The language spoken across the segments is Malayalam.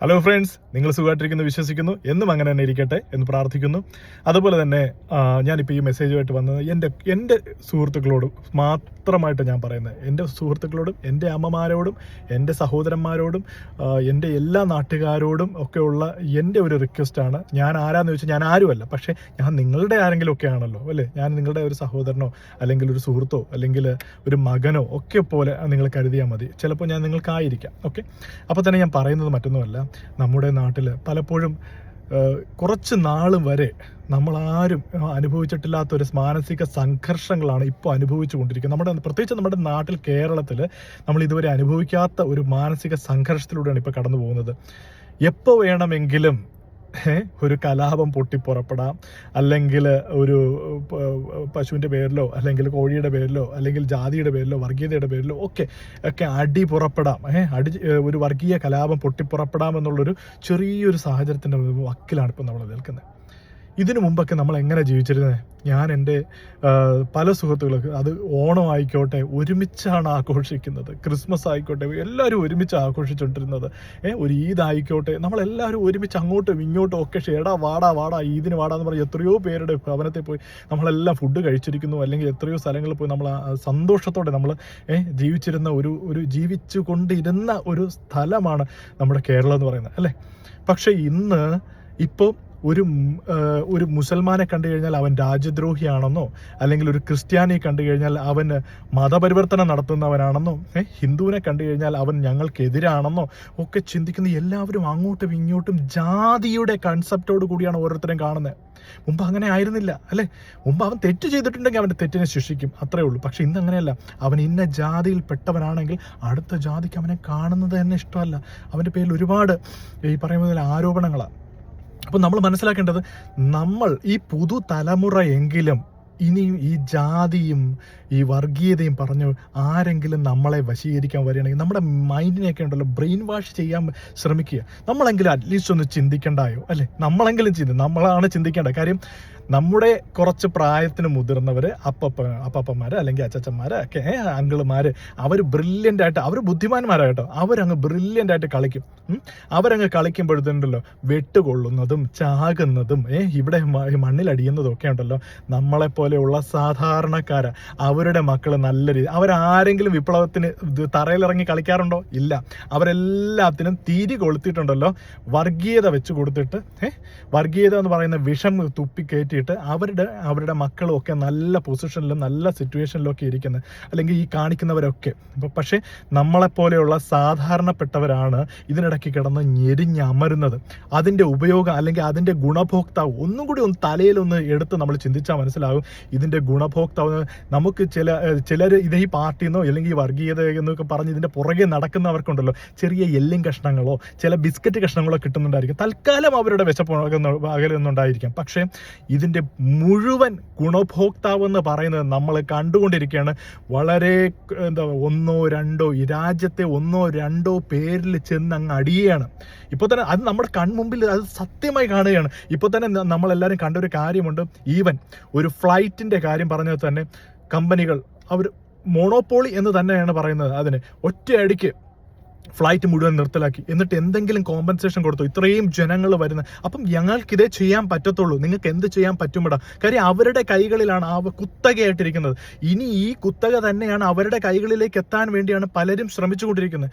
ഹലോ ഫ്രണ്ട്സ് നിങ്ങൾ സുഖമായിട്ടിരിക്കുന്നു വിശ്വസിക്കുന്നു. എന്നും അങ്ങനെ തന്നെ ഇരിക്കട്ടെ എന്ന് പ്രാർത്ഥിക്കുന്നു. അതുപോലെ തന്നെ ഞാനിപ്പോൾ ഈ മെസ്സേജുമായിട്ട് വന്നത് എന്റെ എന്റെ സുഹൃത്തുക്കളോടും മാത്രമായിട്ട് ഞാൻ പറയുന്നത്. എന്റെ സുഹൃത്തുക്കളോടും എന്റെ അമ്മമാരോടും എന്റെ സഹോദരന്മാരോടും എന്റെ എല്ലാ നാട്ടുകാരോടും ഒക്കെയുള്ള എന്റെ ഒരു റിക്വസ്റ്റാണ് ഞാൻ ആരാന്ന് ചോദിച്ചാൽ ഞാൻ ആരുമല്ല. പക്ഷേ ഞാൻ നിങ്ങളുടെ ആരെങ്കിലും ഒക്കെ ആണല്ലോ അല്ലേ? ഞാൻ നിങ്ങളുടെ ഒരു സഹോദരനോ അല്ലെങ്കിൽ ഒരു സുഹൃത്തോ അല്ലെങ്കിൽ ഒരു മകനോ ഒക്കെ പോലെ നിങ്ങൾ കരുതിയാൽ മതി. ചിലപ്പോൾ ഞാൻ നിങ്ങൾക്കായിരിക്കാം ഓക്കെ അപ്പോൾ തന്നെ ഞാൻ പറയുന്നത് മറ്റൊന്നുമല്ല. നമ്മുടെ നാട്ടിൽ പലപ്പോഴും കുറച്ച് നാളും വരെ നമ്മളാരും അനുഭവിച്ചിട്ടില്ലാത്ത ഒരു മാനസിക സംഘർഷങ്ങളാണ് ഇപ്പോൾ അനുഭവിച്ചു കൊണ്ടിരിക്കുന്നത് നമ്മുടെ പ്രത്യേകിച്ച് നമ്മുടെ നാട്ടിൽ കേരളത്തിൽ നമ്മൾ ഇതുവരെ അനുഭവിക്കാത്ത ഒരു മാനസിക സംഘർഷത്തിലൂടെയാണ് ഇപ്പോൾ കടന്നു പോകുന്നത് എപ്പോൾ വേണമെങ്കിലും ഒരു കലാപം പൊട്ടിപ്പുറപ്പെടാം. അല്ലെങ്കിൽ ഒരു പശുവിന്റെ പേരിലോ അല്ലെങ്കിൽ കോഴിയുടെ പേരിലോ അല്ലെങ്കിൽ ജാതിയുടെ പേരിലോ വർഗീയതയുടെ പേരിലോ ഒക്കെ ഒക്കെ അടി പുറപ്പെടാം. അടി ഒരു വർഗീയ കലാപം പൊട്ടിപ്പുറപ്പെടാം എന്നുള്ളൊരു ചെറിയൊരു സാഹചര്യത്തിന്റെ വക്കിലാണ് ഇപ്പോൾ നമ്മൾ നിൽക്കുന്നത്. ഇതിനു മുമ്പൊക്കെ നമ്മൾ എങ്ങനെ ജീവിച്ചിരുന്നത് ഞാൻ എന്റെ പല സുഹൃത്തുക്കൾക്ക് അത് ഓണം ആയിക്കോട്ടെ ഒരുമിച്ചാണ് ആഘോഷിക്കുന്നത്. ക്രിസ്മസ് ആയിക്കോട്ടെ എല്ലാവരും ഒരുമിച്ച് ആഘോഷിച്ചുകൊണ്ടിരുന്നത് ഏഹ് ഒരു ഈദ് ആയിക്കോട്ടെ നമ്മളെല്ലാവരും ഒരുമിച്ച് അങ്ങോട്ടും ഇങ്ങോട്ടും ഒക്കെ ഷേടാ വാടാ വാടാ ഈദിന് വാടാ എന്ന് പറഞ്ഞ് എത്രയോ പേരുടെ ഭവനത്തിൽ പോയി നമ്മളെല്ലാം ഫുഡ് കഴിച്ചിരിക്കുന്നു. അല്ലെങ്കിൽ എത്രയോ സ്ഥലങ്ങളിൽ പോയി നമ്മൾ സന്തോഷത്തോടെ നമ്മൾ ജീവിച്ചിരുന്ന ഒരു ഒരു ജീവിച്ചു കൊണ്ടിരുന്ന ഒരു സ്ഥലമാണ് നമ്മുടെ കേരളം എന്ന് പറയുന്നത് അല്ലേ? പക്ഷേ ഇന്ന് ഇപ്പോൾ ഒരു ഒരു മുസൽമാനെ കണ്ടു കഴിഞ്ഞാൽ അവൻ രാജ്യദ്രോഹിയാണെന്നോ അല്ലെങ്കിൽ ഒരു ക്രിസ്ത്യാനിയെ കണ്ടു കഴിഞ്ഞാൽ അവൻ മതപരിവർത്തനം നടത്തുന്നവനാണെന്നോ ഹിന്ദുവിനെ കണ്ടു കഴിഞ്ഞാൽ അവൻ ഞങ്ങൾക്കെതിരാണെന്നോ ഒക്കെ ചിന്തിക്കുന്ന എല്ലാവരും അങ്ങോട്ടും ഇങ്ങോട്ടും ജാതിയുടെ കൺസെപ്റ്റോട് കൂടിയാണ് ഓരോരുത്തരും കാണുന്നത് മുമ്പ് അങ്ങനെ ആയിരുന്നില്ല അല്ലേ? മുമ്പ് അവൻ തെറ്റ് ചെയ്തിട്ടുണ്ടെങ്കിൽ അവന്റെ തെറ്റിനെ ശിക്ഷിക്കും അത്രേ ഉള്ളൂ. പക്ഷെ ഇന്ന് അങ്ങനെയല്ല. അവൻ ഇന്ന ജാതിയിൽ പെട്ടവനാണെങ്കിൽ അടുത്ത ജാതിക്ക് അവനെ കാണുന്നത് തന്നെ ഇഷ്ടമല്ല. അവന്റെ പേരിൽ ഒരുപാട് ഈ പറയുന്ന ആരോപണങ്ങളാണ് അപ്പോൾ നമ്മൾ മനസ്സിലാക്കേണ്ടത് നമ്മൾ ഈ പുതു പുതുതലമുറയെങ്കിലും ഇനിയും ഈ ജാതിയും ഈ വർഗീയതയും പറഞ്ഞ് ആരെങ്കിലും നമ്മളെ വശീകരിക്കാൻ വരികയാണെങ്കിൽ നമ്മുടെ മൈൻഡിനെയൊക്കെ ഉണ്ടല്ലോ ബ്രെയിൻ വാഷ് ചെയ്യാൻ ശ്രമിക്കുക. നമ്മളെങ്കിലും അറ്റ്ലീസ്റ്റ് ഒന്ന് ചിന്തിക്കണ്ടായോ? അല്ലേ? നമ്മളെങ്കിലും ചിന്തി നമ്മളാണ് ചിന്തിക്കേണ്ട കാര്യം നമ്മുടെ കുറച്ച് പ്രായത്തിന് മുതിർന്നവർ അപ്പപ്പ അപ്പപ്പന്മാർ അല്ലെങ്കിൽ അച്ചച്ചന്മാർ ഒക്കെ അങ്കിളുമാർ അവർ ബ്രില്യന്റ് ആയിട്ട് അവർ ബുദ്ധിമാന്മാരായിട്ടോ അവരങ്ങ് ബ്രില്യന്റ് ആയിട്ട് കളിക്കും. അവരങ്ങ് കളിക്കുമ്പോഴത്തേണ്ടല്ലോ വെട്ടുകൊള്ളുന്നതും ചാകുന്നതും ഏ ഇവിടെ മണ്ണിലടിയുന്നതും ഒക്കെ ഉണ്ടല്ലോ. നമ്മളെപ്പോലെയുള്ള പോലെയുള്ള സാധാരണക്കാര് അവരുടെ മക്കൾ നല്ല രീതി അവരാരെങ്കിലും വിപ്ലവത്തിന് തറയിലിറങ്ങി കളിക്കാറുണ്ടോ? ഇല്ല. അവരെല്ലാത്തിനും തീരി കൊളുത്തിട്ടുണ്ടല്ലോ വർഗീയത വെച്ച് കൊടുത്തിട്ട് ഏഹ് വർഗീയത എന്ന് പറയുന്ന വിഷം തുപ്പി കയറ്റിയിട്ട് അവരുടെ അവരുടെ മക്കളും ഒക്കെ നല്ല പൊസിഷനിലും നല്ല സിറ്റുവേഷനിലൊക്കെ ഇരിക്കുന്നത് അല്ലെങ്കിൽ ഈ കാണിക്കുന്നവരൊക്കെ. ഇപ്പം പക്ഷേ നമ്മളെപ്പോലെയുള്ള സാധാരണപ്പെട്ടവരാണ് ഇതിനിടയ്ക്ക് കിടന്ന് ഞെരിഞ്ഞമരുന്നത്. അതിന്റെ ഉപയോഗം അല്ലെങ്കിൽ അതിന്റെ ഗുണഭോക്താവ് ഒന്നും കൂടി ഒന്ന് തലയിലൊന്ന് എടുത്ത് നമ്മൾ ചിന്തിച്ചാൽ മനസ്സിലാകും ഇതിന്റെ ഗുണഭോക്താവ് നമുക്ക് ചില ചിലർ ഇത് ഈ പാർട്ടിന്നോ അല്ലെങ്കിൽ ഈ വർഗീയത എന്നൊക്കെ പറഞ്ഞ് ഇതിന്റെ പുറകെ നടക്കുന്നവർക്കുണ്ടല്ലോ. ചെറിയ എല്ലും കഷ്ണങ്ങളോ ചില ബിസ്ക്കറ്റ് കഷ്ണങ്ങളോ കിട്ടുന്നുണ്ടായിരിക്കും. തൽക്കാലം അവരുടെ വിശപ്പ് അകലുന്നുണ്ടായിരിക്കാം. പക്ഷേ ഇതിന്റെ മുഴുവൻ ഗുണഭോക്താവ് എന്ന് പറയുന്നത് നമ്മൾ കണ്ടുകൊണ്ടിരിക്കുകയാണ്. വളരെ എന്താ ഒന്നോ രണ്ടോ ഈ രാജ്യത്തെ ഒന്നോ രണ്ടോ പേരിൽ ചെന്ന് അങ്ങ് അടിയുകയാണ്. ഇപ്പോൾ തന്നെ അത് നമ്മുടെ കൺമുമ്പിൽ അത് സത്യമായി കാണുകയാണ്. ഇപ്പോൾ തന്നെ നമ്മളെല്ലാവരും കണ്ട ഒരു കാര്യമുണ്ട്. ഈവൻ ഒരു ഫ്ലൈറ്റിന്റെ കാര്യം പറഞ്ഞാൽ തന്നെ കമ്പനികൾ അവർ മോണോപോളി എന്ന് തന്നെയാണ് പറയുന്നത് അതിന്. ഒറ്റയടിക്ക് ഫ്ലൈറ്റ് മുഴുവൻ നിർത്തലാക്കി. എന്നിട്ട് എന്തെങ്കിലും കോമ്പൻസേഷൻ കൊടുത്തു? ഇത്രയും ജനങ്ങൾ വരുന്ന അപ്പം ഞങ്ങൾക്കിതേ ചെയ്യാൻ പറ്റത്തുള്ളൂ. നിങ്ങൾക്ക് എന്ത് ചെയ്യാൻ പറ്റുമിടാ? കാര്യം അവരുടെ കൈകളിലാണ് അവ കുത്തകയായിട്ടിരിക്കുന്നത്. ഇനി ഈ കുത്തക തന്നെയാണ് അവരുടെ കൈകളിലേക്ക് എത്താൻ വേണ്ടിയാണ് പലരും ശ്രമിച്ചുകൊണ്ടിരിക്കുന്നത്.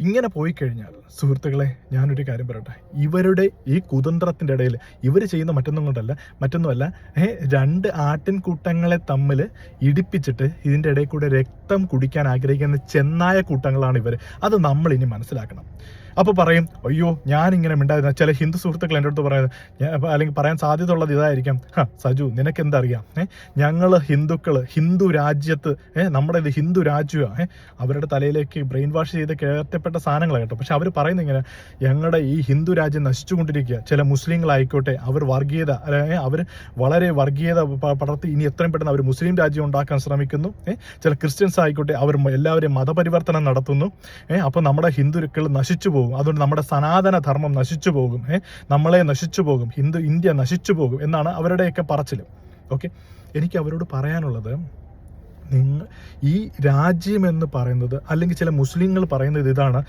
ഇങ്ങനെ പോയി കഴിഞ്ഞാൽ സുഹൃത്തുക്കളെ ഞാനൊരു കാര്യം പറയട്ടെ. ഇവരുടെ ഈ കുതന്ത്രത്തിന്റെ ഇടയിൽ ഇവർ ചെയ്യുന്ന മറ്റൊന്നും കൊണ്ടല്ല മറ്റൊന്നുമല്ല രണ്ട് ആട്ടിൻകൂട്ടങ്ങളെ തമ്മിൽ ഇടിപ്പിച്ചിട്ട് ഇതിന്റെ ഇടയിൽ കൂടെ രക്തം കുടിക്കാൻ ആഗ്രഹിക്കുന്ന ചെന്നായ കൂട്ടങ്ങളാണ് ഇവർ. അത് നമ്മൾ ഇനി മനസ്സിലാക്കണം. അപ്പോൾ പറയും അയ്യോ ഞാനിങ്ങനെ മിണ്ടായിരുന്ന ചില ഹിന്ദു സുഹൃത്തുക്കൾ എന്റെ അടുത്ത് പറയുന്നത് അല്ലെങ്കിൽ പറയാൻ സാധ്യത ഉള്ളത് ഇതായിരിക്കാം സജു നിനക്ക് എന്തറിയാം? ഏഹ് ഞങ്ങൾ ഹിന്ദുക്കൾ ഹിന്ദു രാജ്യത്ത് ഏഹ് നമ്മുടെ ഇത് ഹിന്ദു രാജ്യമാണ് ഏഹ് അവരുടെ തലയിലേക്ക് ബ്രെയിൻ വാഷ് ചെയ്ത് കയറ്റപ്പെട്ട സാധനങ്ങളാണ് കേട്ടോ. പക്ഷെ അവർ പറയുന്നത് ഇങ്ങനെ ഞങ്ങളുടെ ഈ ഹിന്ദു രാജ്യം നശിച്ചുകൊണ്ടിരിക്കുക. ചില മുസ്ലിങ്ങളായിക്കോട്ടെ അവർ വർഗീയത അല്ലെ അവർ വളരെ വർഗീയത പടർത്തി ഇനി എത്രയും പെട്ടെന്ന് അവർ മുസ്ലിം രാജ്യം ഉണ്ടാക്കാൻ ശ്രമിക്കുന്നു. ചില ക്രിസ്ത്യൻസ് ആയിക്കോട്ടെ അവർ എല്ലാവരും മതപരിവർത്തനം നടത്തുന്നു. അപ്പോൾ നമ്മുടെ ഹിന്ദുക്കൾ നശിച്ചു പോകും അതുകൊണ്ട് നമ്മുടെ സനാതന ധർമ്മം നശിച്ചു പോകും. നമ്മളെ നശിച്ചു പോകും. ഹിന്ദു ഇന്ത്യ നശിച്ചു പോകും എന്നാണ് അവരുടെയൊക്കെ പറച്ചിൽ ഓക്കെ? എനിക്ക് അവരോട് പറയാനുള്ളത് നിങ്ങൾ ഈ രാജ്യം എന്ന് പറയുന്നത് അല്ലെങ്കിൽ ചില മുസ്ലിങ്ങൾ പറയുന്നത് ഇതാണ്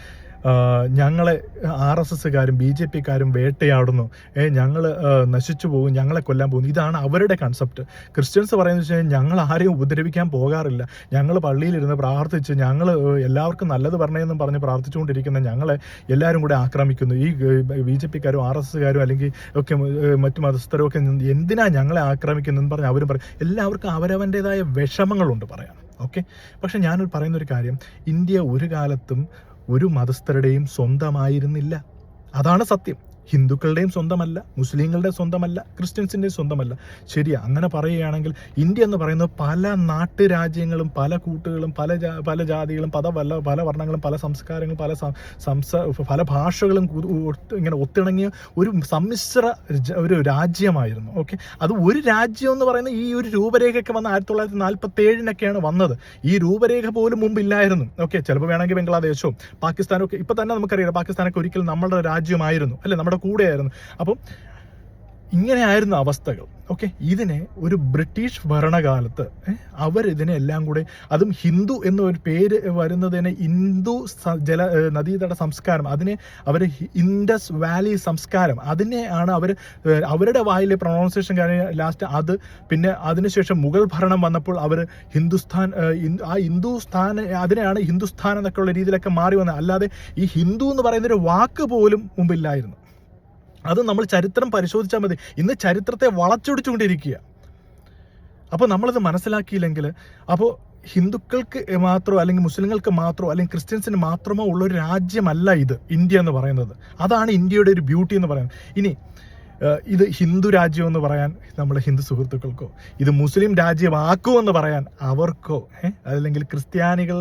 ഞങ്ങളെ ആർ എസ് എസ്സുകാരും ബി ജെ പിക്കാരും വേട്ടയാടുന്നു. ഏ ഞങ്ങൾ നശിച്ചു പോകും ഞങ്ങളെ കൊല്ലാൻ പോകുന്നു ഇതാണ് അവരുടെ കൺസെപ്റ്റ് ക്രിസ്ത്യൻസ് പറയുന്നത് വെച്ച് കഴിഞ്ഞാൽ ഞങ്ങൾ ആരെയും ഉപദ്രവിക്കാൻ പോകാറില്ല. ഞങ്ങൾ പള്ളിയിലിരുന്ന് പ്രാർത്ഥിച്ച് ഞങ്ങൾ എല്ലാവർക്കും നല്ലത് പറഞ്ഞതെന്നും പറഞ്ഞ് പ്രാർത്ഥിച്ചുകൊണ്ടിരിക്കുന്ന ഞങ്ങളെ എല്ലാവരും കൂടെ ആക്രമിക്കുന്നു. ഈ ബി ജെ പിക്കാരും ആർ എസ് എസ്സുകാരും അല്ലെങ്കിൽ ഒക്കെ മറ്റു മതസ്ഥരും ഒക്കെ എന്തിനാ ഞങ്ങളെ ആക്രമിക്കുന്നതെന്ന് പറഞ്ഞ് അവരും പറയും. എല്ലാവർക്കും അവരവന്റെതായ വിഷമങ്ങളുണ്ട് പറയാൻ. ഓക്കെ? പക്ഷെ ഞാനൊരു പറയുന്നൊരു കാര്യം. ഇന്ത്യ ഒരു കാലത്തും ഒരു മതസ്ഥരുടെയും സ്വന്തമായിരുന്നില്ല. അതാണ് സത്യം. ഹിന്ദുക്കളുടെയും സ്വന്തമല്ല മുസ്ലിങ്ങളുടെ സ്വന്തമല്ല ക്രിസ്ത്യൻസിന്റെയും സ്വന്തമല്ല. ശരി അങ്ങനെ പറയുകയാണെങ്കിൽ ഇന്ത്യ എന്ന് പറയുന്നത് പല നാട്ടുരാജ്യങ്ങളും പല കൂട്ടുകളും പല പല ജാതികളും പല പല പല വർണങ്ങളും പല സംസ്കാരങ്ങളും പല സംസ പല ഭാഷകളും ഇങ്ങനെ ഒത്തിണങ്ങിയ ഒരു സമ്മിശ്ര ഒരു രാജ്യമായിരുന്നു. ഓക്കെ? അത് ഒരു രാജ്യം എന്ന് പറയുന്ന ഈ ഒരു രൂപരേഖയൊക്കെ വന്ന ആയിരത്തി തൊള്ളായിരത്തി നാൽപ്പത്തി ഏഴിനൊക്കെയാണ് വന്നത്. ഈ രൂപരേഖ പോലും മുമ്പില്ലായിരുന്നു. ഓക്കെ? ചിലപ്പോൾ വേണമെങ്കിൽ ബംഗ്ലാദേശോ പാകിസ്ഥാനോ ഒക്കെ ഇപ്പം തന്നെ നമുക്കറിയാം പാകിസ്ഥാനൊക്കെ ഒരിക്കലും നമ്മുടെ രാജ്യമായിരുന്നു. അല്ലെ? നമ്മുടെ കൂടെയായിരുന്നു. അപ്പം ഇങ്ങനെയായിരുന്നു അവസ്ഥകൾ. ഓക്കെ? ഇതിനെ ഒരു ബ്രിട്ടീഷ് ഭരണകാലത്ത് അവരിതിനെ എല്ലാം കൂടെ അതും ഹിന്ദു എന്നൊരു പേര് വരുന്നതിനെ ഹിന്ദു ജല നദീതട സംസ്കാരം അതിനെ അവർ ഇൻഡസ് വാലി സംസ്കാരം അതിനെ ആണ് അവർ അവരുടെ വായിലെ പ്രൊണൗൺസിയേഷൻ കാര്യം ലാസ്റ്റ് അത് പിന്നെ അതിനുശേഷം മുഗൾ ഭരണം വന്നപ്പോൾ അവർ ഹിന്ദുസ്ഥാൻ ആ ഹിന്ദുസ്ഥാൻ അതിനെയാണ് ഹിന്ദുസ്ഥാൻ എന്നൊക്കെയുള്ള രീതിയിലൊക്കെ മാറി വന്നത്. അല്ലാതെ ഈ ഹിന്ദു എന്ന് പറയുന്നൊരു വാക്ക് പോലും മുമ്പില്ലായിരുന്നു. അത് നമ്മൾ ചരിത്രം പരിശോധിച്ചാൽ മതി. ഇന്ന് ചരിത്രത്തെ വളച്ചൊടിച്ചുകൊണ്ടിരിക്കുക. അപ്പോൾ നമ്മളത് മനസ്സിലാക്കിയില്ലെങ്കിൽ അപ്പോൾ ഹിന്ദുക്കൾക്ക് മാത്രമോ അല്ലെങ്കിൽ മുസ്ലിങ്ങൾക്ക് മാത്രമോ അല്ലെങ്കിൽ ക്രിസ്ത്യൻസിന് മാത്രമോ ഉള്ള ഒരു രാജ്യമല്ല ഇത് ഇന്ത്യ എന്ന് പറയുന്നത്. അതാണ് ഇന്ത്യയുടെ ഒരു ബ്യൂട്ടി എന്ന് പറയുന്നത്. ഇനി ഇത് ഹിന്ദു രാജ്യം എന്ന് പറയാൻ നമ്മുടെ ഹിന്ദു സുഹൃത്തുക്കൾക്കോ ഇത് മുസ്ലിം രാജ്യമാക്കുമെന്ന് പറയാൻ അവർക്കോ ഏഹ്, അതല്ലെങ്കിൽ ക്രിസ്ത്യാനികൾ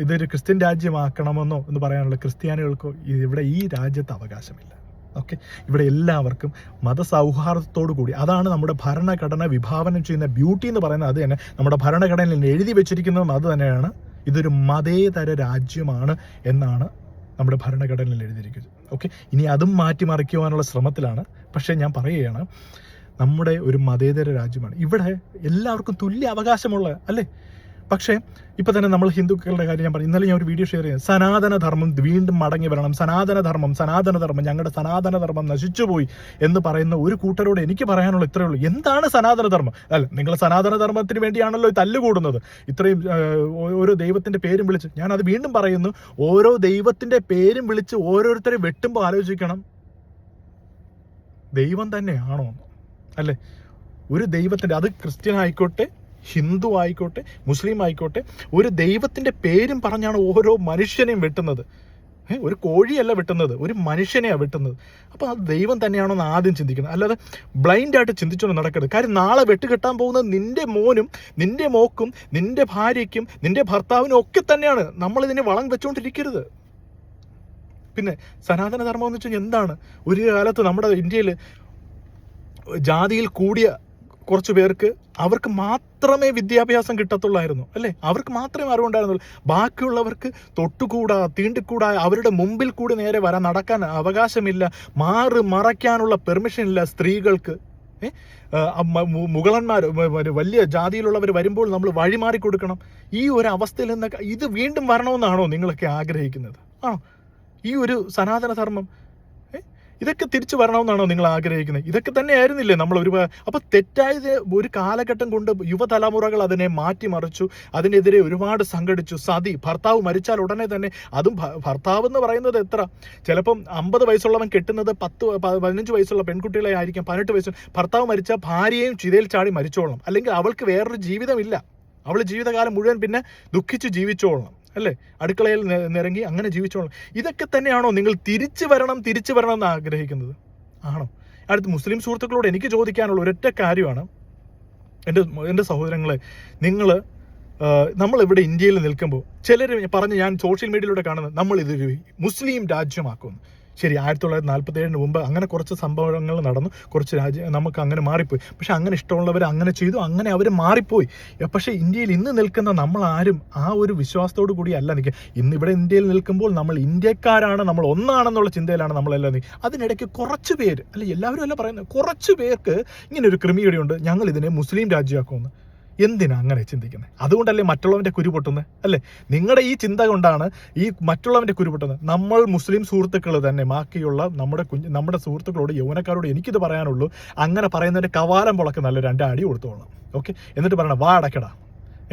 ഇതൊരു ക്രിസ്ത്യൻ രാജ്യമാക്കണമെന്നോ എന്ന് പറയാനുള്ള ക്രിസ്ത്യാനികൾക്കോ ഇവിടെ ഈ രാജ്യത്ത് അവകാശമില്ല. ഓക്കെ. ഇവിടെ എല്ലാവർക്കും മതസൗഹാർദ്ദത്തോടു കൂടി അതാണ് നമ്മുടെ ഭരണഘടന വിഭാവനം ചെയ്യുന്ന ബ്യൂട്ടി എന്ന് പറയുന്നത്. അത് തന്നെ നമ്മുടെ ഭരണഘടനയിൽ എഴുതി വെച്ചിരിക്കുന്നതും അത് തന്നെയാണ്. ഇതൊരു മതേതര രാജ്യമാണ് എന്നാണ് നമ്മുടെ ഭരണഘടനയിൽ എഴുതിയിരിക്കുന്നത്. ഓക്കെ. ഇനി അതും മാറ്റിമറിക്കുവാനുള്ള ശ്രമത്തിലാണ്. പക്ഷേ ഞാൻ പറയുകയാണ് നമ്മുടെ ഒരു മതേതര രാജ്യമാണ്. ഇവിടെ എല്ലാവർക്കും തുല്യ അവകാശമുള്ള അല്ലേ? പക്ഷേ ഇപ്പോൾ തന്നെ നമ്മൾ ഹിന്ദുക്കളുടെ കാര്യം ഞാൻ പറഞ്ഞു ഇന്നലെ ഞാൻ ഒരു വീഡിയോ ഷെയർ ചെയ്യാം. സനാതനധർമ്മം വീണ്ടും മടങ്ങി വരണം. സനാതനധർമ്മം സനാതനധർമ്മം സനാതന ധർമ്മം ഞങ്ങളുടെ സനാതനധർമ്മം നശിച്ചുപോയി എന്ന് പറയുന്ന ഒരു കൂട്ടരോട് എനിക്ക് പറയാനുള്ള ഇത്രയേ ഉള്ളൂ. എന്താണ് സനാതനധർമ്മം? അല്ല നിങ്ങൾ സനാതനധർമ്മത്തിന് വേണ്ടിയാണല്ലോ തല്ലുകൂടുന്നത്. ഇത്രയും ഓരോ ദൈവത്തിന്റെ പേരും വിളിച്ച് ഞാനത് വീണ്ടും പറയുന്നു. ഓരോ ദൈവത്തിന്റെ പേരും വിളിച്ച് ഓരോരുത്തരെ വെട്ടുമ്പോൾ ആലോചിക്കണം. ദൈവം തന്നെയാണോ അല്ലേ? ഒരു ദൈവത്തിന്റെ അത് ക്രിസ്ത്യൻ ആയിക്കോട്ടെ ഹിന്ദു ആയിക്കോട്ടെ മുസ്ലിം ആയിക്കോട്ടെ ഒരു ദൈവത്തിന്റെ പേരും പറഞ്ഞാണ് ഓരോ മനുഷ്യനെയും വെട്ടുന്നത്. ഒരു കോഴിയല്ല വെട്ടുന്നത് ഒരു മനുഷ്യനെയാണ് വെട്ടുന്നത്. അപ്പോൾ അത് ദൈവം തന്നെയാണോ എന്ന് ആദ്യം ചിന്തിക്കുന്നത് അല്ലാതെ ബ്ലൈൻഡായിട്ട് ചിന്തിച്ചുകൊണ്ട് നടക്കരുത്. കാര്യം നാളെ വെട്ടുകെട്ടാൻ പോകുന്നത് നിന്റെ മോനും നിന്റെ മോക്കും നിന്റെ ഭാര്യയ്ക്കും നിന്റെ ഭർത്താവിനും ഒക്കെ തന്നെയാണ് നമ്മളിതിനെ വളം വെച്ചുകൊണ്ടിരിക്കരുത് പിന്നെ സനാതന ധർമ്മം എന്ന് വെച്ചാൽ എന്താണ്? ഒരു കാലത്ത് നമ്മുടെ ഇന്ത്യയിൽ ജാതിയിൽ കൂടിയ കുറച്ച് പേർക്ക് അവർക്ക് മാത്രമേ വിദ്യാഭ്യാസം കിട്ടത്തുള്ളായിരുന്നു അല്ലേ? അവർക്ക് മാത്രമേ അറിവുണ്ടായിരുന്നുള്ളൂ. ബാക്കിയുള്ളവർക്ക് തൊട്ടുകൂടാ തീണ്ടിക്കൂടാ അവരുടെ മുമ്പിൽ കൂടി നേരെ വരാൻ നടക്കാൻ അവകാശമില്ല മാറി മറയ്ക്കാനുള്ള പെർമിഷൻ ഇല്ല സ്ത്രീകൾക്ക്. മുഗളന്മാർ വലിയ ജാതിയിലുള്ളവർ വരുമ്പോൾ നമ്മൾ വഴിമാറി കൊടുക്കണം. ഈ ഒരു അവസ്ഥയിൽ നിന്നൊക്കെ ഇത് വീണ്ടും വരണമെന്നാണോ നിങ്ങളൊക്കെ ആഗ്രഹിക്കുന്നത്? ആണോ? ഈ ഒരു സനാതന ധർമ്മം? ഇതൊക്കെ തിരിച്ചു വരണമെന്നാണോ നിങ്ങൾ ആഗ്രഹിക്കുന്നത്? ഇതൊക്കെ തന്നെ ആയിരുന്നില്ലേ നമ്മൾ ഒരു അപ്പൊ തെറ്റായത് ഒരു കാലഘട്ടം കൊണ്ട് യുവതലമുറകൾ അതിനെ മാറ്റിമറിച്ചു. അതിനെതിരെ ഒരുപാട് സംഘടിച്ചു. സതി ഭർത്താവ് മരിച്ചാൽ ഉടനെ തന്നെ അതും ഭർത്താവ് എന്ന് പറയുന്നത് എത്ര? ചിലപ്പം അമ്പത് വയസ്സുള്ളവൻ കെട്ടുന്നത് പത്ത് പതിനഞ്ച് വയസ്സുള്ള പെൺകുട്ടികളെ ആയിരിക്കും പതിനെട്ട് വയസ്സ്. ഭർത്താവ് മരിച്ച ഭാര്യയും ചിതയിൽ ചാടി മരിച്ചോളണം. അല്ലെങ്കിൽ അവൾക്ക് വേറൊരു ജീവിതമില്ല. അവൾ ജീവിതകാലം മുഴുവൻ പിന്നെ ദുഃഖിച്ച് ജീവിച്ചോളണം. അല്ലേ? അടുക്കളയിൽ നിരങ്ങി അങ്ങനെ ജീവിച്ചോളണം ഇതൊക്കെ തന്നെയാണോ നിങ്ങൾ തിരിച്ചു വരണം തിരിച്ചു വരണം എന്ന് ആഗ്രഹിക്കുന്നത്? ആണോ? അടുത്ത് മുസ്ലിം സുഹൃത്തുക്കളോട് എനിക്ക് ചോദിക്കാനുള്ള ഒരൊറ്റ കാര്യമാണ്. എന്റെ എന്റെ സഹോദരങ്ങളെ നിങ്ങൾ നമ്മൾ ഇവിടെ ഇന്ത്യയിൽ നിൽക്കുമ്പോൾ ചിലർ പറഞ്ഞ് ഞാൻ സോഷ്യൽ മീഡിയയിലൂടെ കാണുന്നത് നമ്മൾ ഇതൊരു മുസ്ലിം രാജ്യമാക്കുന്നു. ശരി ആയിരത്തി തൊള്ളായിരത്തി നാൽപ്പത്തി ഏഴിന് മുമ്പ് അങ്ങനെ കുറച്ച് സംഭവങ്ങൾ നടന്നു കുറച്ച് രാജ്യ നമുക്ക് അങ്ങനെ മാറിപ്പോയി. പക്ഷേ അങ്ങനെ ഇഷ്ടമുള്ളവർ അങ്ങനെ ചെയ്തു അങ്ങനെ അവർ മാറിപ്പോയി. പക്ഷേ ഇന്ത്യയിൽ ഇന്ന് നിൽക്കുന്ന നമ്മൾ ആരും ആ ഒരു വിശ്വാസത്തോടു കൂടി അല്ല നിൽക്കുക. ഇന്നിവിടെ ഇന്ത്യയിൽ നിൽക്കുമ്പോൾ നമ്മൾ ഇന്ത്യക്കാരാണ് നമ്മൾ ഒന്നാണെന്നുള്ള ചിന്തയിലാണ് നമ്മളെല്ലാം നിൽക്കുക. അതിനിടയ്ക്ക് കുറച്ച് പേര് അല്ല എല്ലാവരും അല്ല പറയുന്നത് കുറച്ച് പേർക്ക് ഇങ്ങനെ ഒരു ക്രിമിയുടെയുണ്ട്. ഞങ്ങൾ ഇതിനെ മുസ്ലിം രാജ്യമാക്കുമെന്ന്. എന്തിനാ അങ്ങനെ ചിന്തിക്കുന്നത് അതുകൊണ്ടല്ലേ മറ്റുള്ളവന്റെ കുരു പൊട്ടുന്നത് അല്ലേ? നിങ്ങളുടെ ഈ ചിന്ത കൊണ്ടാണ് ഈ മറ്റുള്ളവന്റെ കുരു പൊട്ടുന്നത് നമ്മൾ മുസ്ലിം സുഹൃത്തുക്കൾ തന്നെ ബാക്കിയുള്ള നമ്മുടെ കുഞ്ഞ് നമ്മുടെ സുഹൃത്തുക്കളോട് യൗവനക്കാരോട് എനിക്കിത് പറയാനുള്ളൂ. അങ്ങനെ പറയുന്നതിന്റെ കവാലം പൊളക്ക് നല്ല രണ്ട് അടി കൊടുത്തോളാം ഓക്കെ? എന്നിട്ട് പറയണം വാ അടക്കടാ.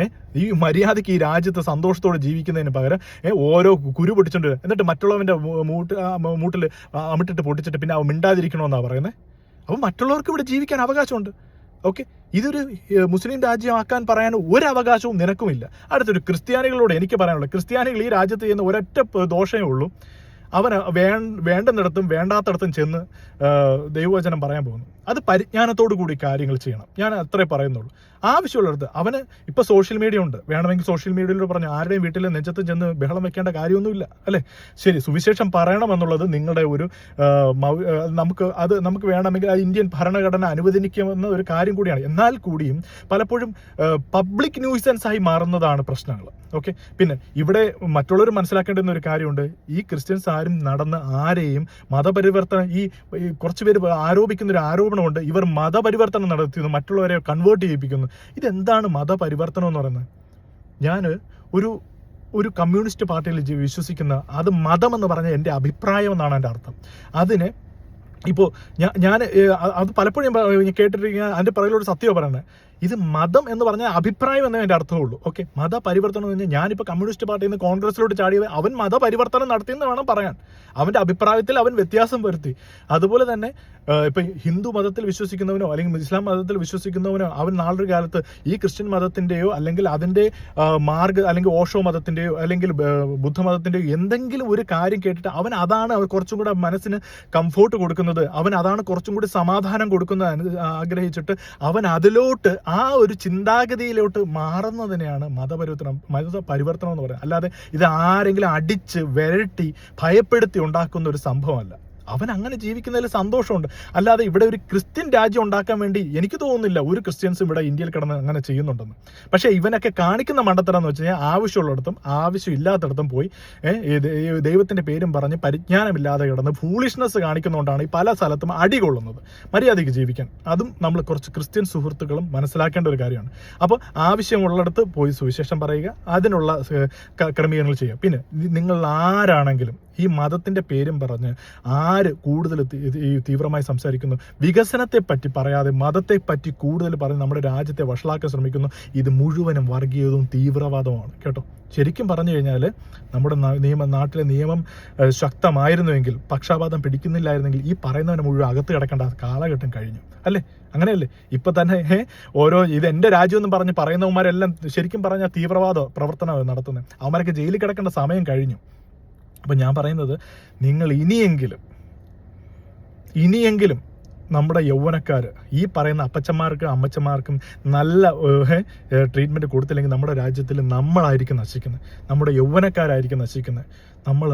ഏ? ഈ മര്യാദയ്ക്ക് ഈ രാജ്യത്ത് സന്തോഷത്തോടെ ജീവിക്കുന്നതിന് പകരം ഓരോ കുരു പൊട്ടിച്ചുണ്ട് എന്നിട്ട് മറ്റുള്ളവന്റെ മൂട്ട് മൂട്ടിൽ അമിട്ടിട്ട് പൊട്ടിച്ചിട്ട് പിന്നെ മിണ്ടാതിരിക്കണമെന്നാണ് പറയുന്നത് അപ്പോൾ മറ്റുള്ളവർക്ക് ഇവിടെ ജീവിക്കാൻ അവകാശമുണ്ട്. ഓക്കെ? ഇതൊരു മുസ്ലിം രാജ്യമാക്കാൻ പറയാൻ ഒരു അവകാശവും നിനക്കുമില്ല. അടുത്തൊരു ക്രിസ്ത്യാനികളോട് എനിക്ക് പറയാനുള്ളത്. ക്രിസ്ത്യാനികൾ ഈ രാജ്യത്ത് ചെയ്യുന്ന ഒരൊറ്റ ദോഷമേ ഉള്ളൂ. അവന് വേണ്ടുന്നിടത്തും വേണ്ടാത്തടത്തും ചെന്ന് ദൈവവചനം പറയാൻ പോകുന്നു. അത് പരിജ്ഞാനത്തോടു കൂടി കാര്യങ്ങൾ ചെയ്യണം. ഞാൻ അത്രേ പറയുന്നുള്ളൂ. ആവശ്യമുള്ളിടത്ത് അവന് ഇപ്പൊ സോഷ്യൽ മീഡിയ ഉണ്ട്. വേണമെങ്കിൽ സോഷ്യൽ മീഡിയയിൽ പറഞ്ഞു ആരുടെയും വീട്ടിലെ നെഞ്ചത്ത് ചെന്ന് ബഹളം വെക്കേണ്ട കാര്യമൊന്നുമില്ല. അല്ലേ? ശരി സുവിശേഷം പറയണമെന്നുള്ളത് നിങ്ങളുടെ ഒരു നമുക്ക് അത് നമുക്ക് വേണമെങ്കിൽ ആ ഇന്ത്യൻ ഭരണഘടന അനുവദിക്കുമെന്ന ഒരു കാര്യം കൂടിയാണ്. എന്നാൽ കൂടിയും പലപ്പോഴും പബ്ലിക് ന്യൂസൻസ് ആയി മാറുന്നതാണ് പ്രശ്നങ്ങൾ. ഓക്കെ? പിന്നെ ഇവിടെ മറ്റുള്ളവർ മനസ്സിലാക്കേണ്ടുന്ന ഒരു കാര്യമുണ്ട്. ഈ ക്രിസ്ത്യൻസ് ആരും നടന്ന് ആരെയും മതപരിവർത്തനം ഈ കുറച്ചുപേര് കുറച്ച് പേര് ആരോപിക്കുന്ന ഒരു ആരോപണമുണ്ട്. ഇവർ മതപരിവർത്തനം നടത്തിയെന്ന് മറ്റുള്ളവരെ കൺവേർട്ട് ചെയ്യിപ്പിക്കുന്നു. ഇതെന്താണ് മതപരിവർത്തനം എന്ന് പറയുന്നത്? ഞാൻ ഒരു ഒരു കമ്മ്യൂണിസ്റ്റ് പാർട്ടിയിൽ വിശ്വസിക്കുന്ന അത് മതം എന്ന് പറഞ്ഞ എന്റെ അഭിപ്രായം എന്നാണ് എന്റെ അർത്ഥം. അതിന് ഇപ്പോൾ ഞാൻ ഞാൻ അത് പലപ്പോഴും ഞാൻ കേട്ടിരിക്കുന്ന അതിന്റെ പിറകിലൊരു സത്യമോ പറയുന്നത് ഇത് മതം എന്ന് പറഞ്ഞാൽ അഭിപ്രായം എന്നേ എന്റെ അർത്ഥമുള്ളൂ. ഓക്കെ മത പരിവർത്തനം എന്ന് ഞാനിപ്പോൾ കമ്മ്യൂണിസ്റ്റ് പാർട്ടിയിൽ നിന്ന് കോൺഗ്രസിലോട്ട് ചാടിയത് അവൻ മത പരിവർത്തനം നടത്തിയെന്ന് വേണം പറയാൻ. അവന്റെ അഭിപ്രായത്തിൽ അവൻ വ്യത്യാസം വരുത്തി. അതുപോലെ തന്നെ ഇപ്പം ഹിന്ദു മതത്തിൽ വിശ്വസിക്കുന്നവനോ അല്ലെങ്കിൽ ഇസ്ലാം മതത്തിൽ വിശ്വസിക്കുന്നവനോ അവൻ നാളൊരു കാലത്ത് ഈ ക്രിസ്ത്യൻ മതത്തിന്റെയോ അല്ലെങ്കിൽ അതിന്റെ മാർഗ് അല്ലെങ്കിൽ ഓഷോ മതത്തിന്റെയോ അല്ലെങ്കിൽ ബുദ്ധമതത്തിന്റെയോ എന്തെങ്കിലും ഒരു കാര്യം കേട്ടിട്ട് അവൻ അതാണ് കുറച്ചും കൂടെ മനസ്സിന് കംഫോർട്ട് കൊടുക്കുന്നത്. അവൻ അതാണ് കുറച്ചും കൂടി സമാധാനം കൊടുക്കുന്നത് ആഗ്രഹിച്ചിട്ട് അവൻ അതിലോട്ട് ആ ഒരു ചിന്താഗതിയിലോട്ട് മാറുന്നതിനെയാണ് മതപരിവർത്തനം മത പരിവർത്തനം എന്ന് പറയുന്നത്. അല്ലാതെ ഇത് ആരെങ്കിലും അടിച്ച് വിരട്ടി ഭയപ്പെടുത്തി ഉണ്ടാക്കുന്ന ഒരു സംഭവമല്ല. അവൻ അങ്ങനെ ജീവിക്കുന്നതിൽ സന്തോഷമുണ്ട്. അല്ലാതെ ഇവിടെ ഒരു ക്രിസ്ത്യൻ രാജ്യം ഉണ്ടാക്കാൻ വേണ്ടി എനിക്ക് തോന്നുന്നില്ല ഒരു ക്രിസ്ത്യൻസും ഇവിടെ ഇന്ത്യയിൽ കിടന്ന് അങ്ങനെ ചെയ്യുന്നുണ്ടെന്ന്. പക്ഷേ ഇവനൊക്കെ കാണിക്കുന്ന മണ്ടത്തരം എന്ന് വെച്ച് കഴിഞ്ഞാൽ ആവശ്യമുള്ളിടത്തും ആവശ്യമില്ലാത്തടത്തും പോയി ഏ, ഈ ദ- ഈ ദൈവത്തിന്റെ പേരും പറഞ്ഞ് പരിജ്ഞാനമില്ലാതെ കിടന്ന് ഫൂളിഷ്നെസ് കാണിക്കുന്നതുകൊണ്ടാണ് ഈ പല സ്ഥലത്തും അടി കൊള്ളുന്നത് മര്യാദയ്ക്ക് ജീവിക്കാൻ. അതും നമ്മൾ കുറച്ച് ക്രിസ്ത്യൻ സുഹൃത്തുക്കളും മനസ്സിലാക്കേണ്ട ഒരു കാര്യമാണ്. അപ്പോൾ ആവശ്യമുള്ളിടത്ത് പോയി സുവിശേഷം പറയുക അതിനുള്ള ക്രമീകരണങ്ങൾ ചെയ്യുക. പിന്നെ നിങ്ങൾ ആരാണെങ്കിലും ഈ മതത്തിന്റെ പേരും പറഞ്ഞ് ആര് കൂടുതൽ ഈ തീവ്രമായി സംസാരിക്കുന്നു? വികസനത്തെ പറ്റി പറയാതെ മതത്തെ പറ്റി കൂടുതൽ പറഞ്ഞ് നമ്മുടെ രാജ്യത്തെ വഷളാക്കാൻ ശ്രമിക്കുന്നു. ഇത് മുഴുവനും വർഗീയതും തീവ്രവാദവുമാണ്. കേട്ടോ? ശരിക്കും പറഞ്ഞു കഴിഞ്ഞാൽ നമ്മുടെ നിയമം നാട്ടിലെ നിയമം ശക്തമായിരുന്നുവെങ്കിൽ പക്ഷാപാതം പിടിക്കുന്നില്ലായിരുന്നെങ്കിൽ ഈ പറയുന്നവനെ മുഴുവൻ അകത്ത് കിടക്കേണ്ട കാലഘട്ടം കഴിഞ്ഞു. അല്ലേ? അങ്ങനെയല്ലേ? ഇപ്പൊ തന്നെ ഓരോ ഇത് എന്റെ രാജ്യം എന്ന് പറഞ്ഞ് പറയുന്നവന്മാരെല്ലാം ശരിക്കും പറഞ്ഞാൽ തീവ്രവാദ പ്രവർത്തനം നടത്തുന്നത്. അവന്മാരൊക്കെ ജയിലിൽ കിടക്കേണ്ട സമയം കഴിഞ്ഞു. അപ്പം ഞാൻ പറയുന്നത് നിങ്ങൾ ഇനിയെങ്കിലും ഇനിയെങ്കിലും നമ്മുടെ യൗവനക്കാർ ഈ പറയുന്ന അപ്പച്ചന്മാർക്കും അമ്മച്ചന്മാർക്കും നല്ല ട്രീറ്റ്മെന്റ് കൊടുത്തില്ലെങ്കിൽ നമ്മുടെ രാജ്യത്തിൽ നമ്മളായിരിക്കും നശിക്കുന്നത്. നമ്മുടെ യൗവനക്കാരായിരിക്കും നശിക്കുന്നത്. നമ്മൾ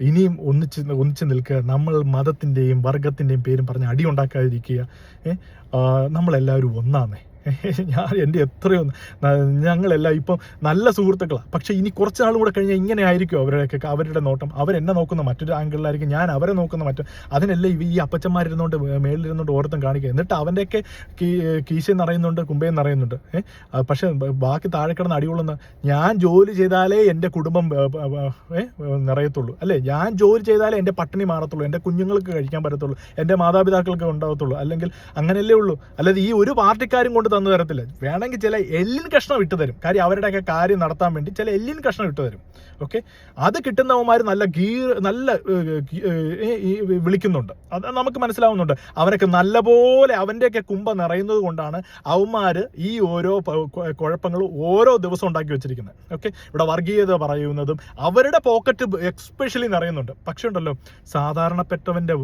ഇനിയും ഒന്നിച്ച് ഒന്നിച്ച് നിൽക്കുക. നമ്മൾ മതത്തിന്റെയും വർഗത്തിന്റെയും പേരും പറഞ്ഞ് അടി ഉണ്ടാക്കാതിരിക്കുക. നമ്മളെല്ലാവരും ഒന്നാന്നേ. ഞാൻ എന്റെ എത്രയോ ഞങ്ങളെല്ലാം ഇപ്പം നല്ല സുഹൃത്തുക്കളാണ് പക്ഷേ ഇനി കുറച്ച് നാൾ കൂടെ കഴിഞ്ഞാൽ ഇങ്ങനെ ആയിരിക്കും അവരുടെയൊക്കെ അവരുടെ നോട്ടം. അവരെന്നെ നോക്കുന്ന മറ്റൊരു ആംഗിളിലായിരിക്കും ഞാൻ അവരെ നോക്കുന്ന മറ്റു അതിനെല്ലാം ഈ അപ്പച്ചന്മാരിരുന്നുകൊണ്ട് മേളിലിരുന്നുകൊണ്ട് ഓരോരുത്തം കാണിക്കുക എന്നിട്ട് അവന്റെയൊക്കെ കീശ നിറയുന്നുണ്ട് കുമ്പയം നിറയുന്നുണ്ട് ഏഹ് പക്ഷേ ബാക്കി താഴെ കിടന്ന് ഞാൻ ജോലി ചെയ്താലേ എന്റെ കുടുംബം നിറയത്തുള്ളൂ. അല്ലേ? ഞാൻ ജോലി ചെയ്താലേ എന്റെ പട്ടിണി മാറത്തുള്ളൂ എന്റെ കുഞ്ഞുങ്ങൾക്ക് കഴിക്കാൻ പറ്റത്തുള്ളൂ എന്റെ മാതാപിതാക്കൾക്ക് ഉണ്ടാകത്തുള്ളൂ അല്ലെങ്കിൽ അങ്ങനെയല്ലേ ഉള്ളൂ. അല്ലാതെ ഈ ഒരു പാർട്ടിക്കാരും കൊണ്ട് തന്നു തരത്തില്ല. വേണമെങ്കിൽ ചില എല്ലിൻ കഷ്ണം ഇട്ട് തരും. കാര്യം അവരുടെയൊക്കെ കാര്യം നടത്താൻ വേണ്ടി ചില എല്ലിൻ കഷ്ണം ഇട്ട് തരും. ഓക്കെ അത് കിട്ടുന്നവന്മാർ നല്ല ഗീർ നല്ല വിളിക്കുന്നുണ്ട്. അത് നമുക്ക് മനസ്സിലാവുന്നുണ്ട്. അവരൊക്കെ നല്ലപോലെ അവന്റെയൊക്കെ കുമ്പ നിറയുന്നത് കൊണ്ടാണ് അവന്മാർ ഈ ഓരോ കുഴപ്പങ്ങൾ ഓരോ ദിവസം ഉണ്ടാക്കി വെച്ചിരിക്കുന്നത്. ഓക്കെ ഇവിടെ വർഗീയത പറയുന്നതും അവരുടെ പോക്കറ്റ് എക്സ്പെഷ്യലി നിറയുന്നുണ്ട്. പക്ഷെ ഉണ്ടല്ലോ സാധാരണപ്പെട്ടവന്റെ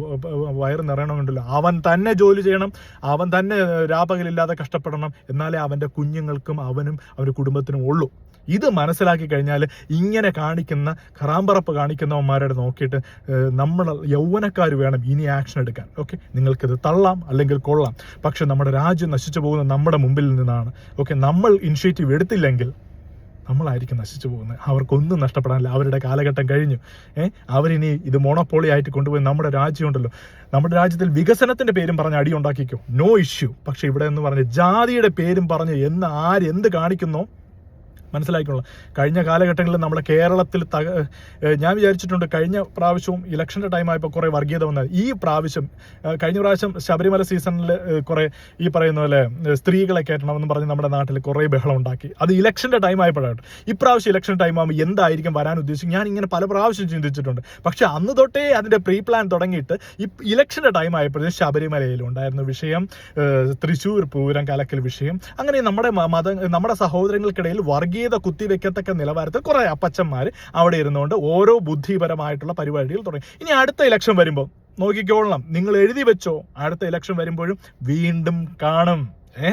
വയറ് നിറയണമെന്നുണ്ടല്ലോ അവൻ തന്നെ ജോലി ചെയ്യണം. അവൻ തന്നെ രാപകലില്ലാതെ കഷ്ടപ്പെടണം. എന്നാലേ അവന്റെ കുഞ്ഞുങ്ങൾക്കും അവനും അവന്റെ കുടുംബത്തിനും ഉള്ളൂ. ഇത് മനസ്സിലാക്കി കഴിഞ്ഞാൽ ഇങ്ങനെ കാണിക്കുന്ന ഖറാമ്പറപ്പ് കാണിക്കുന്നവന്മാരുടെ നോക്കിയിട്ട് നമ്മൾ യൗവനക്കാർ വേണം ഇനി ആക്ഷൻ എടുക്കാൻ. ഓക്കെ നിങ്ങൾക്കിത് തള്ളാം അല്ലെങ്കിൽ കൊള്ളാം. പക്ഷെ നമ്മുടെ രാജ്യം നശിച്ചു പോകുന്ന നമ്മുടെ മുമ്പിൽ നിന്നാണ്. ഓക്കെ നമ്മൾ ഇനിഷ്യേറ്റീവ് എടുത്തില്ലെങ്കിൽ നമ്മളായിരിക്കും നശിച്ചു പോകുന്നത്. അവർക്കൊന്നും നഷ്ടപ്പെടാനില്ല. അവരുടെ കാലഘട്ടം കഴിഞ്ഞു. ഏഹ് അവരിനി ഇത് മോണോപോളി ആയിട്ട് കൊണ്ടുപോയി നമ്മുടെ രാജ്യമുണ്ടല്ലോ നമ്മുടെ രാജ്യത്തിൽ വികസനത്തിന്റെ പേരും പറഞ്ഞ് അടി ഉണ്ടാക്കിക്കോ നോ ഇഷ്യൂ പക്ഷേ ഇവിടെ എന്ന് പറഞ്ഞ് ജാതിയുടെ പേരും പറഞ്ഞ് എന്ന് ആര് എന്ത് കാണിക്കുന്നോ മനസ്സിലാക്കിയുള്ള കഴിഞ്ഞ കാലഘട്ടങ്ങളിൽ നമ്മുടെ കേരളത്തിൽ തക ഞാൻ വിചാരിച്ചിട്ടുണ്ട് കഴിഞ്ഞ പ്രാവശ്യവും ഇലക്ഷന്റെ ടൈമായപ്പോൾ കുറേ വർഗീയത വന്നാൽ. ഈ പ്രാവശ്യം കഴിഞ്ഞ പ്രാവശ്യം ശബരിമല സീസണിൽ കുറേ ഈ പറയുന്ന പോലെ സ്ത്രീകളെ കയറ്റണമെന്ന് പറഞ്ഞ് നമ്മുടെ നാട്ടിൽ കുറേ ബഹളം ഉണ്ടാക്കി. അത് ഇലക്ഷന്റെ ടൈം ആയപ്പോഴാണ്. ഇപ്രാവശ്യം ഇലക്ഷൻ ടൈം ആകുമ്പോൾ എന്തായിരിക്കും വരാൻ ഉദ്ദേശിച്ചു ഞാൻ ഇങ്ങനെ പല പ്രാവശ്യം ചിന്തിച്ചിട്ടുണ്ട്. പക്ഷേ അന്ന് തൊട്ടേ അതിന്റെ പ്രീ പ്ലാൻ തുടങ്ങിയിട്ട് ഈ ഇലക്ഷന്റെ ടൈം ആയപ്പോഴത്തേക്കും ശബരിമലയിൽ ഉണ്ടായിരുന്ന വിഷയം തൃശ്ശൂർ പൂരം കലക്കൽ വിഷയം അങ്ങനെ നമ്മുടെ മത നമ്മുടെ സഹോദരങ്ങൾക്കിടയിൽ വർഗീയത കുത്തിവെക്കത്തക്ക നിലവാരത്തിൽ കുറേ അപ്പച്ചന്മാർ അവിടെ ഇരുന്നുകൊണ്ട് ഓരോ ബുദ്ധിപരമായിട്ടുള്ള പരിപാടികൾ തുടങ്ങി. ഇനി അടുത്ത ഇലക്ഷൻ വരുമ്പോൾ നോക്കിക്കോളണം. നിങ്ങൾ എഴുതി വെച്ചോ. അടുത്ത ഇലക്ഷൻ വരുമ്പോഴും വീണ്ടും കാണും. ഏ?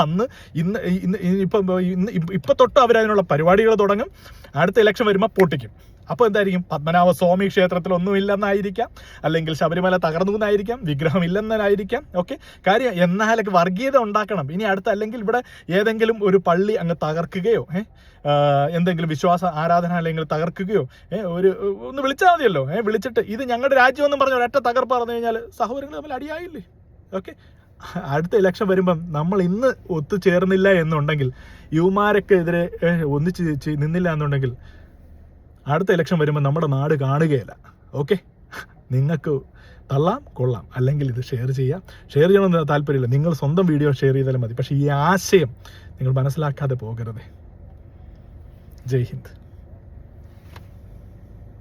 അന്ന് ഇന്ന് ഇന്ന് ഇപ്പം ഇന്ന് ഇപ്പൊ തൊട്ട് അവരതിനുള്ള പരിപാടികൾ തുടങ്ങും. അടുത്ത ഇലക്ഷൻ വരുമ്പോൾ പൊട്ടിക്കും. അപ്പോൾ എന്തായിരിക്കും? പത്മനാഭ സ്വാമി ക്ഷേത്രത്തിൽ ഒന്നും ഒന്നുമില്ലെന്നായിരിക്കാം അല്ലെങ്കിൽ ശബരിമല തകർന്നു എന്നായിരിക്കാം. വിഗ്രഹം ഇല്ലെന്നായിരിക്കാം. ഓക്കെ? കാര്യം എന്നാലൊക്കെ വർഗീയത ഉണ്ടാക്കണം. ഇനി അടുത്ത അല്ലെങ്കിൽ ഇവിടെ ഏതെങ്കിലും ഒരു പള്ളി അങ്ങ് തകർക്കുകയോ ഏഹ് എന്തെങ്കിലും വിശ്വാസ ആരാധനാലയങ്ങൾ തകർക്കുകയോ ഏഹ് ഒരു ഒന്ന് വിളിച്ചാൽ മതിയല്ലോ. ഏഹ് വിളിച്ചിട്ട് ഇത് ഞങ്ങളുടെ രാജ്യം എന്നും പറഞ്ഞ ഒരൊറ്റ തകർപ്പ് പറഞ്ഞു കഴിഞ്ഞാൽ സഹോദരങ്ങൾ തമ്മിൽ അടിയായില്ലേ? ഓക്കെ? അടുത്ത ഇലക്ഷൻ വരുമ്പം നമ്മൾ ഇന്ന് ഒത്തുചേർന്നില്ല എന്നുണ്ടെങ്കിൽ യുവമാരൊക്കെ എതിരെ ഒന്നിച്ച് നിന്നില്ല എന്നുണ്ടെങ്കിൽ അടുത്ത ഇലക്ഷൻ വരുമ്പോൾ നമ്മുടെ നാട് കാണുകയില്ല. ഓക്കെ നിങ്ങൾക്ക് തള്ളാം കൊള്ളാം. അല്ലെങ്കിൽ ഇത് ഷെയർ ചെയ്യാം. ഷെയർ ചെയ്യണമെന്ന് താല്പര്യമില്ല. നിങ്ങൾ സ്വന്തം വീഡിയോ ഷെയർ ചെയ്താലും മതി. പക്ഷേ ഈ ആശയം നിങ്ങൾ മനസ്സിലാക്കാതെ പോകരുതേ. ജയ് ഹിന്ദ്.